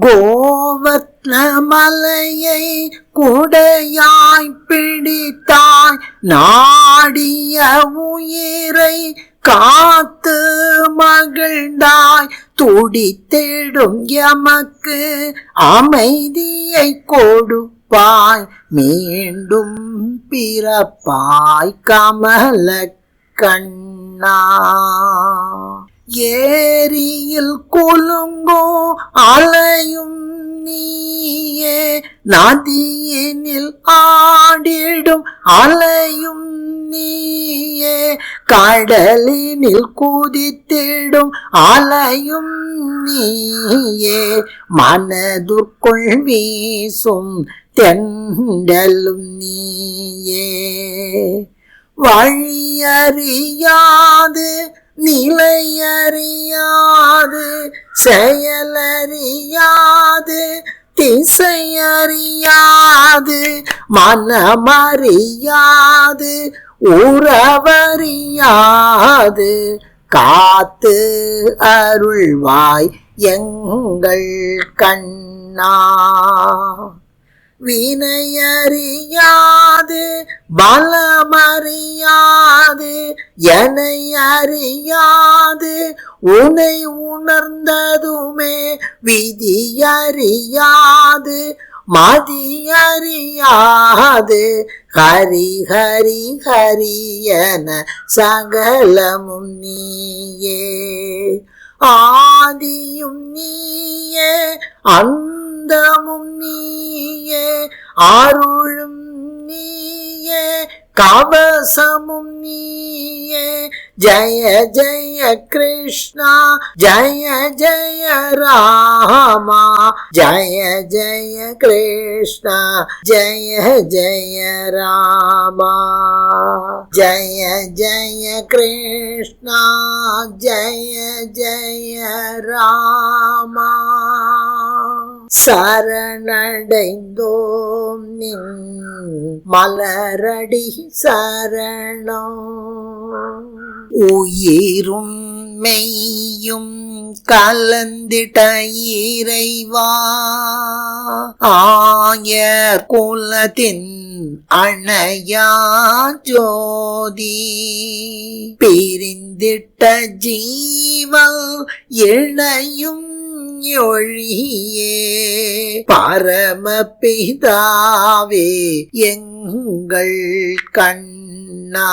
கோவத்னமலையை குடையாய் பிடித்தாய் நாடிய உயிரை காத்து மகிழ்ந்தாய். துடித்திடும் எமக்கு அமைதியை கொடுப்பாய். மீண்டும் பிறப்பாய் கமல கண்ணா. ஏரியில் குலுங்கோ அலையும் நீயே. நதியினில் ஆடிடும் அலையும் நீயே. கடலினில் குதித்திடும் அலையும் நீயே. மனதுக்குள் வீசும் தெண்டலும் நீயே. வழியறியாது நிலையறியாது செயலறியாது திசையறியாது மனமறியாது உறவறியாது. காத்து அருள்வாய் எங்கள் கண்ணா. வினையறியாது பலமறியாது அறியாது என்னை அறியாது. உனை உணர்ந்ததுமே விதி விதியறியாது மதியறியாது ஹரி ஹரி ஹரி என சகலமும் நீயே. ஆதியும் நீயே அந்தமும் நீயே. அருளும் कावसमुन्नीये जय जय कृष्णा। जय जय रामा। जय जय कृष्णा। जय जय रामा। जय जय कृष्णा। जय जय रामा। சரணடைந்தோம் நின் மலரடி சரணோ உயிரும் மெய்யும் கலந்திட்ட இறைவா. ஆயர் குலத்தின் அணையா ஜோதி. பிரிந்திட்ட ஜீவல் இணையும் ஒழியே பரமபிதாவே எங்கள் கண்ணா